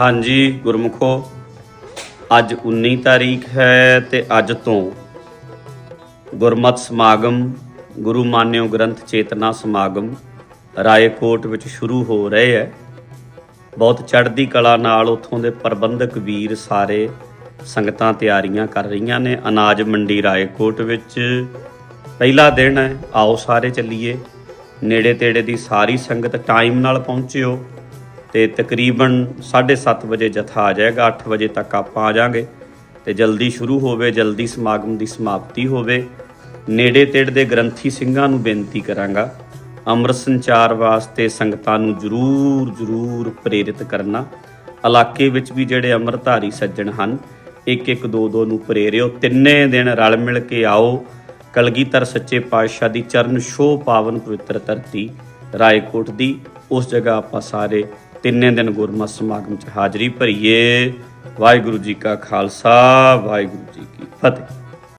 ਹਾਂਜੀ, ਗੁਰਮੁਖੋ, ਅੱਜ 19 ਤਾਰੀਖ ਹੈ ਤੇ ਅੱਜ ਤੋਂ ਗੁਰਮਤ ਸਮਾਗਮ, ਗੁਰੂ ਮਾਨਿਓ ਗ੍ਰੰਥ ਚੇਤਨਾ ਸਮਾਗਮ ਰਾਏਕੋਟ ਵਿੱਚ ਸ਼ੁਰੂ ਹੋ ਰਹੇ ਹੈ। ਬਹੁਤ ਚੜ੍ਹਦੀ ਕਲਾ ਨਾਲ ਉੱਥੋਂ ਦੇ ਪ੍ਰਬੰਧਕ ਵੀਰ ਸਾਰੇ ਸੰਗਤਾਂ ਤਿਆਰੀਆਂ ਕਰ ਰਹੀਆਂ ਨੇ। ਅਨਾਜ ਮੰਡੀ ਰਾਏਕੋਟ ਵਿੱਚ ਪਹਿਲਾ ਦਿਨ ਹੈ। ਆਓ ਸਾਰੇ ਚੱਲੀਏ। ਨੇੜੇ ਤੇੜੇ ਦੀ ਸਾਰੀ ਸੰਗਤ ਟਾਈਮ ਨਾਲ ਪਹੁੰਚਿਓ। ਤੇ ਤਕਰੀਬਨ 7:30 ਵਜੇ ਜਥਾ ਆ ਜਾਏਗਾ 8 ਵਜੇ ਤੱਕ ਆਪਾਂ ਆ ਜਾਾਂਗੇ। ਤੇ ਜਲਦੀ ਸ਼ੁਰੂ ਹੋਵੇ, ਜਲਦੀ ਸਮਾਗਮ ਦੀ ਸਮਾਪਤੀ ਹੋਵੇ। ਨੇੜੇ ਤੇੜੇ ਦੇ ਗ੍ਰੰਥੀ ਸਿੰਘਾਂ ਨੂੰ ਬੇਨਤੀ ਕਰਾਂਗਾ, ਅੰਮ੍ਰਿਤ ਸੰਚਾਰ ਵਾਸਤੇ ਸੰਗਤਾਂ ਨੂੰ ਜਰੂਰ ਜਰੂਰ ਪ੍ਰੇਰਿਤ ਕਰਨਾ। ਇਲਾਕੇ ਵਿੱਚ ਵੀ ਜਿਹੜੇ ਅੰਮ੍ਰਿਤਧਾਰੀ ਸੱਜਣ ਹਨ ਇੱਕ ਇੱਕ ਦੋ ਦੋ ਨੂੰ ਪ੍ਰੇਰਿਓ। ਤਿੰਨੇ ਦਿਨ ਰਲ ਮਿਲ ਕੇ ਆਓ। ਕਲਗੀਧਰ ਸੱਚੇ ਪਾਤਸ਼ਾਹ ਦੀ ਚਰਨ ਛੋਹ ਪਾਵਨ ਪਵਿੱਤਰ ਧਰਤੀ, ਰਾਏਕੋਟ ਦੀ, ਉਸ ਜਗ੍ਹਾ ਆਪਾਂ ਸਾਰੇ ਤਿੰਨੇ ਦਿਨ ਗੁਰਮਤਿ ਸਮਾਗਮ 'ਚ ਹਾਜ਼ਰੀ ਭਰੀਏ। ਵਾਹਿਗੁਰੂ ਜੀ ਕਾ ਖਾਲਸਾ, ਵਾਹਿਗੁਰੂ ਜੀ ਕੀ ਫਤਿਹ।